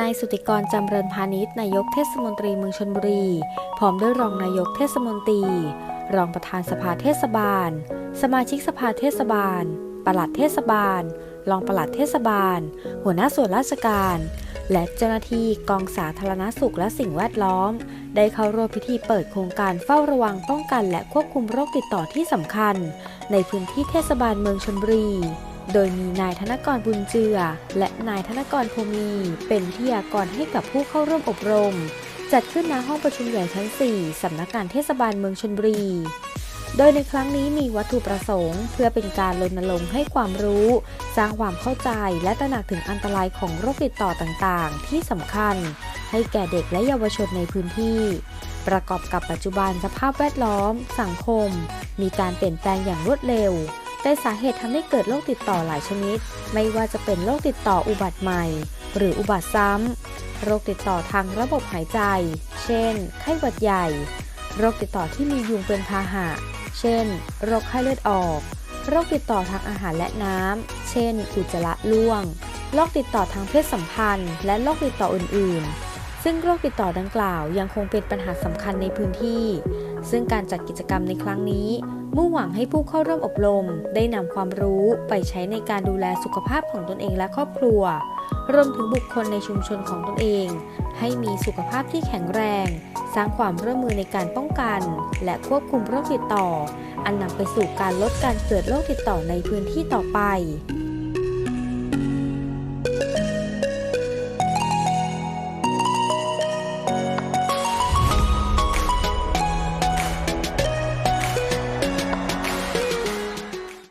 นายสุติกรจำเริญพาณิชย์นายกเทศมนตรีเมืองชนบุรี พร้อมด้วยรองนายกเทศมนตรี รองประธานสภาเทศบาล สมาชิกสภาเทศบาล ปลัดเทศบาล รองปลัดเทศบาล หัวหน้าส่วนราชการ และเจ้าหน้าที่กองสาธารณสุขและสิ่งแวดล้อม ได้เข้าร่วมพิธีเปิดโครงการเฝ้าระวังป้องกันและควบคุมโรคติดต่อที่สำคัญ ในพื้นที่เทศบาลเมืองชนบุรี โดยมีนายธนกรบุญเจือ และนายธนกรพรมี เป็นวิทยากรให้กับผู้เข้าร่วมอบรม จัดขึ้นณห้องประชุมใหญ่ชั้น 4 สำนักงานเทศบาลเมืองชนบุรีโดยในครั้งนี้มีวัตถุประสงค์ เพื่อเป็นการรณรงค์ให้ความรู้ สร้างความเข้าใจและตระหนักถึงอันตรายของโรคติดต่อต่างๆ ที่สำคัญ ให้แก่เด็กและเยาวชนในพื้นที่ ประกอบกับปัจจุบันสภาพแวดล้อม สังคม มีการเปลี่ยนแปลงอย่างรวดเร็ว แต่สาเหตุทำให้เกิดโรคติดต่อหลายชนิด ไม่ว่าจะเป็นโรคติดต่ออุบัติใหม่ หรืออุบัติซ้ำโรคติดต่อทางระบบหายใจ เช่น ไข้หวัดใหญ่ โรคติดต่อที่มียุงเป็นพาหะ เช่น โรคไข้เลือดออก โรคติดต่อทางอาหารและน้ำเช่น อุจจาระร่วง โรคติดต่อทางเพศสัมพันธ์ และโรคติดต่ออื่น ๆ ซึ่งโรคติดต่อดังกล่าวยังคงเป็นปัญหาสำคัญในพื้นที่ ซึ่งการจัดกิจกรรมในครั้งนี้มุ่งหวังให้ผู้เข้าร่วมอบรม ได้นำความรู้ไปใช้ในการดูแลสุขภาพของตนเองและครอบครัว รวมถึงบุคคลในชุมชนของตนเอง ให้มีสุขภาพที่แข็งแรง สร้างความร่วมมือในการป้องกัน และควบคุมโรคติดต่อ อันนำไปสู่การลดการเกิดโรคติดต่อในพื้นที่ต่อไป